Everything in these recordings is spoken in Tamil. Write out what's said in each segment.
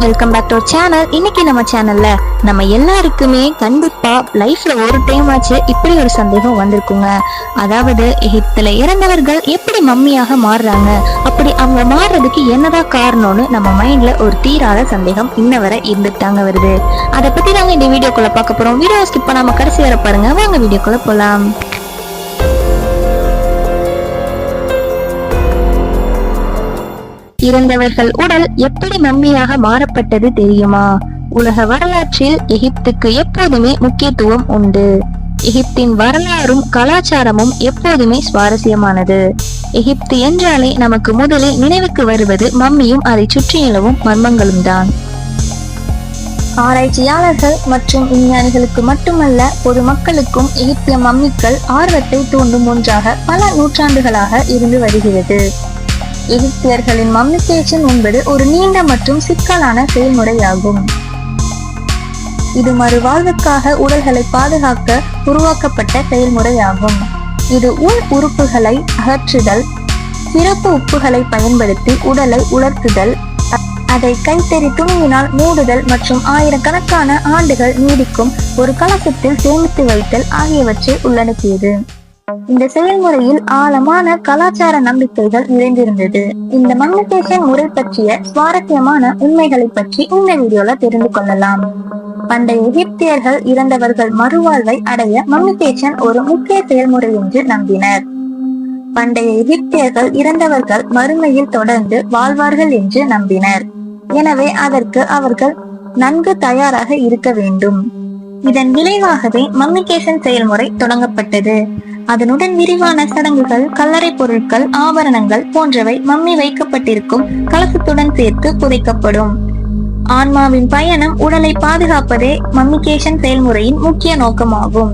வெல்கம் பேக் டு சேனல் இன்னைக்கு நம்ம சேனல்ல நம்ம எல்லாருக்குமே கண்டிப்பா லைஃப்ல ஒரு டைம் ஆச்சு இப்படி ஒரு சந்தேகம் வந்திருக்குங்க. அதாவது எகிப்துல இறந்தவர்கள் எப்படி மம்மியாக மாறுறாங்க? அப்படி அவங்க மாறுறதுக்கு என்னதான் காரணம்னு நம்ம மைண்ட்ல ஒரு தீராத சந்தேகம் இன்ன வரை இருந்துட்டாங்க வருது. அதை பத்தி நாங்க இந்த வீடியோக்குள்ள பார்க்க போறோம். வீடியோ ஸ்கிப் பண்ணாம கடைசி வர பாருங்க. வாங்க வீடியோக்குள்ள போலாம். இறந்தவர்கள் உடல் எப்படி மம்மியாக மாறப்பட்டது தெரியுமா? உலக வரலாற்றில் எகிப்துக்கு எப்போதுமே முக்கியத்துவம் உண்டு. எகிப்தின் வரலாறும் கலாச்சாரமும் எப்போதுமே சுவாரஸ்யமானது. எகிப்து என்றாலே நமக்கு முதலில் நினைவுக்கு வருவது மம்மியும் அதை சுற்றி நிலவும் மர்மங்களும் தான். ஆராய்ச்சியாளர்கள் மற்றும் விஞ்ஞானிகளுக்கு மட்டுமல்ல பொதுமக்களுக்கும் எகிப்திய மம்மிக்கள் ஆர்வத்தை தூண்டும் ஒன்றாக பல நூற்றாண்டுகளாக இருந்து வருகிறது. எகிப்தியர்களின் மம்மிகேஷன் என்பது ஒரு நீண்ட மற்றும் சிக்கலான செயல்முறையாகும். இது மறுவாழ்வுக்காக உடல்களை பாதுகாக்க உருவாக்கப்பட்ட செயல்முறையாகும். இது உள் உறுப்புகளை அகற்றுதல் சிறப்பு உப்புகளை பயன்படுத்தி உடலை உலர்த்துதல் அ- அதை கைத்தறி துணியினால் மூடுதல் மற்றும் ஆயிரக்கணக்கான ஆண்டுகள் நீடிக்கும் ஒரு கலசத்தில் சேமித்து வைத்தல் ஆகியவற்றை உள்ளடக்கியது. இந்த செயல்முறையில் ஆழமான கலாச்சார நம்பிக்கைகள் நிறைந்திருந்தது. இந்த மம்மிகேஷன் முறை பற்றிய சுவாரஸ்யமான உண்மைகளை பற்றி இந்த வீடியோல தெரிந்து கொள்ளலாம். பண்டைய எகிப்தியர்கள் இறந்தவர்கள் மறுவாழ்வை அடைய மம்மிதேஷன் ஒரு முக்கிய செயல்முறை என்று நம்பினர். பண்டைய எகிப்தியர்கள் இறந்தவர்கள் மறுமையில் தொடர்ந்து வாழ்வார்கள் என்று நம்பினர். எனவே அதற்கு அவர்கள் நன்கு தயாராக இருக்க வேண்டும். இதன் விளைவாகவே மம்மிகேஷன் செயல்முறை தொடங்கப்பட்டது. அதனுடன் விரிவான சடங்குகள் கல்லறை பொருட்கள் ஆபரணங்கள் போன்றவை மம்மி வைக்கப்பட்டிருக்கும் கலசத்துடன் சேர்த்து புதைக்கப்படும். ஆன்மாவின் பயணம் உடலை பாதுகாப்பதே மம்மிகேஷன் செயல்முறையின் முக்கிய நோக்கமாகும்.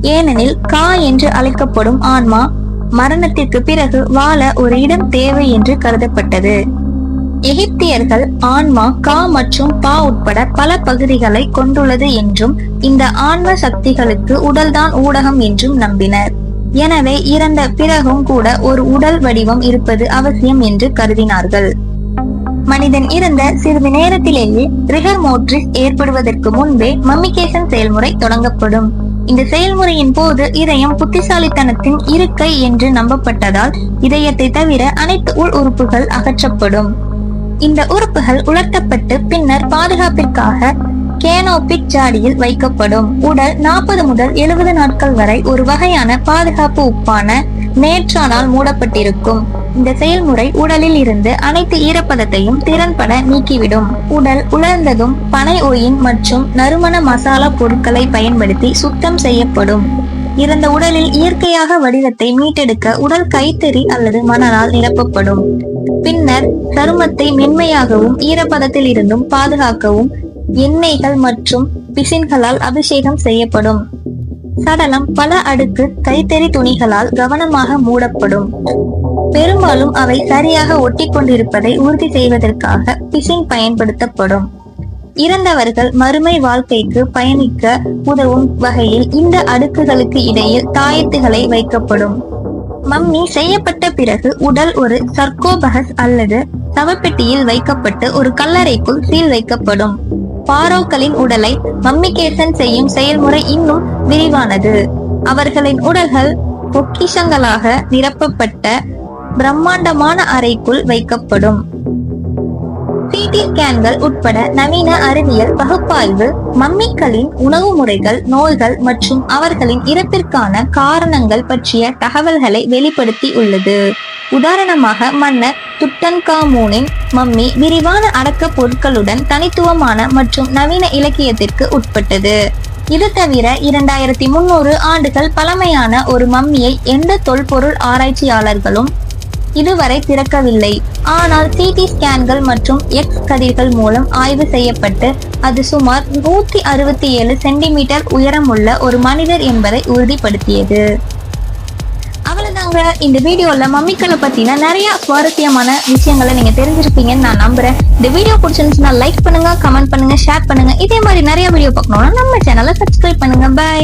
ஏனெனில் கா என்று அழைக்கப்படும் ஆன்மா மரணத்திற்கு பிறகு வாழ ஒரு இடம் தேவை என்று கருதப்பட்டது. எகிப்தியர்கள் ஆன்மா கா மற்றும் பா உட்பட பல பகுதிகளை கொண்டுள்ளது என்றும் இந்த ஆன்ம சக்திகளுக்கு உடல்தான் ஊடகம் என்றும் நம்பினர். எனவே இறந்த பிறகும் கூட ஒரு உடல் வடிவம் இருப்பது அவசியம் என்று கருதினார்கள். மனிதன் இறந்த சிறிது நேரத்திலேயே ரிகர் மோட்ரிஸ் ஏற்படுவதற்கு முன்பே மம்மிகேஷன் செயல்முறை தொடங்கப்படும். இந்த செயல்முறையின் போது இதயம் புத்திசாலித்தனத்தின் இருக்கை என்று நம்பப்பட்டதால் இதயத்தை தவிர அனைத்து உள் உறுப்புகள் அகற்றப்படும். இந்த உறுப்புகள் உலர்த்தப்பட்டு பின்னர் பாதுகாப்பிற்காக கேனோபிக் ஜாடியில் வைக்கப்படும். உடல் நாற்பது முதல் எழுபது நாட்கள் வரை ஒரு வகையான பாதுகாப்பு உப்பான நேற்றானால் மூடப்பட்டிருக்கும். இந்த செயல்முறை உடலில் இருந்து அனைத்து ஈரப்பதத்தையும் திறன்பட நீக்கிவிடும். உடல் உலர்ந்ததும் பனை ஒயின் மற்றும் நறுமண மசாலா பொருட்களை பயன்படுத்தி சுத்தம் செய்யப்படும். இறந்த உடலில் இயற்கையாக வடிவத்தை மீட்டெடுக்க உடல் கைத்தறி அல்லது மணலால் நிரப்பப்படும். பின்னர் சருமத்தை மென்மையாகவும் ஈரப்பதத்தில் இருந்தும் பாதுகாக்கவும் எண்ணெய்கள் மற்றும் பிசின்களால் அபிஷேகம் செய்யப்படும். சடலம் பல அடுக்கு கைத்தறி துணிகளால் கவனமாக மூடப்படும். பெரும்பாலும் அவை சரியாக ஒட்டி கொண்டிருப்பதை உறுதி செய்வதற்காக பிசின் பயன்படுத்தப்படும். இறந்தவர்கள் மறுமை வாழ்க்கைக்கு பயணிக்க உதவும் வகையில் இந்த அடுக்குகளுக்கு இடையில் தாயத்துகளை வைக்கப்படும். மம்மி செய்யப்பட்ட பிறகு உடல் ஒரு சர்க்கோபகஸ் அல்லது சவப்பெட்டியில் வைக்கப்பட்டு ஒரு கல்லறைக்குள் சீல் வைக்கப்படும். பாரோக்களின் உடலை மம்மிகேசன் செய்யும் செயல்முறை இன்னும் விரிவானது. அவர்களின் உடல்கள் பொக்கிஷங்களாக நிரப்பப்பட்ட பிரம்மாண்டமான அறைக்குள் வைக்கப்படும். சிடி ஸ்கேன்கள் உட்பட நவீன அறிவியல் பகுப்பாய்வு மம்மிக்களின் உணவு முறைகள் நோய்கள் மற்றும் அவர்களின் இறப்பிற்கான காரணங்கள் பற்றிய தகவல்களை வெளிப்படுத்தி உள்ளது. உதாரணமாக மன்னர் துட்டன்காமூனின் மம்மி விரிவான அடக்க பொருட்களுடன் தனித்துவமான மற்றும் நவீன இலக்கியத்திற்கு உட்பட்டது. இது தவிர இரண்டாயிரத்தி முன்னூறு ஆண்டுகள் பழமையான ஒரு மம்மியை எந்த தொல்பொருள் ஆராய்ச்சியாளர்களும் இதுவரை திறக்கவில்லை. ஆனால் சிடி ஸ்கேன்கள் மற்றும் எக்ஸ் கதிர்கள் மூலம் ஆய்வு செய்யப்பட்டு அது சுமார் நூத்தி அறுபத்தி ஏழு சென்டிமீட்டர் உயரமுள்ள ஒரு மனிதர் என்பதை உறுதிப்படுத்தியது. அவ்வளவுதாங்க. இந்த வீடியோல மம்மிக்களை பத்தின நிறைய சுவாரஸ்யமான விஷயங்களை நீங்க தெரிஞ்சிருப்பீங்கன்னு நான் நம்புறேன். இந்த வீடியோ பிடிச்சிருந்துச்சுன்னா லைக் பண்ணுங்க கமெண்ட் பண்ணுங்க ஷேர் பண்ணுங்க. இதே மாதிரி நிறைய வீடியோ பார்க்கணும்னா நம்ம சேனலை சப்ஸ்கிரைப் பண்ணுங்க. பை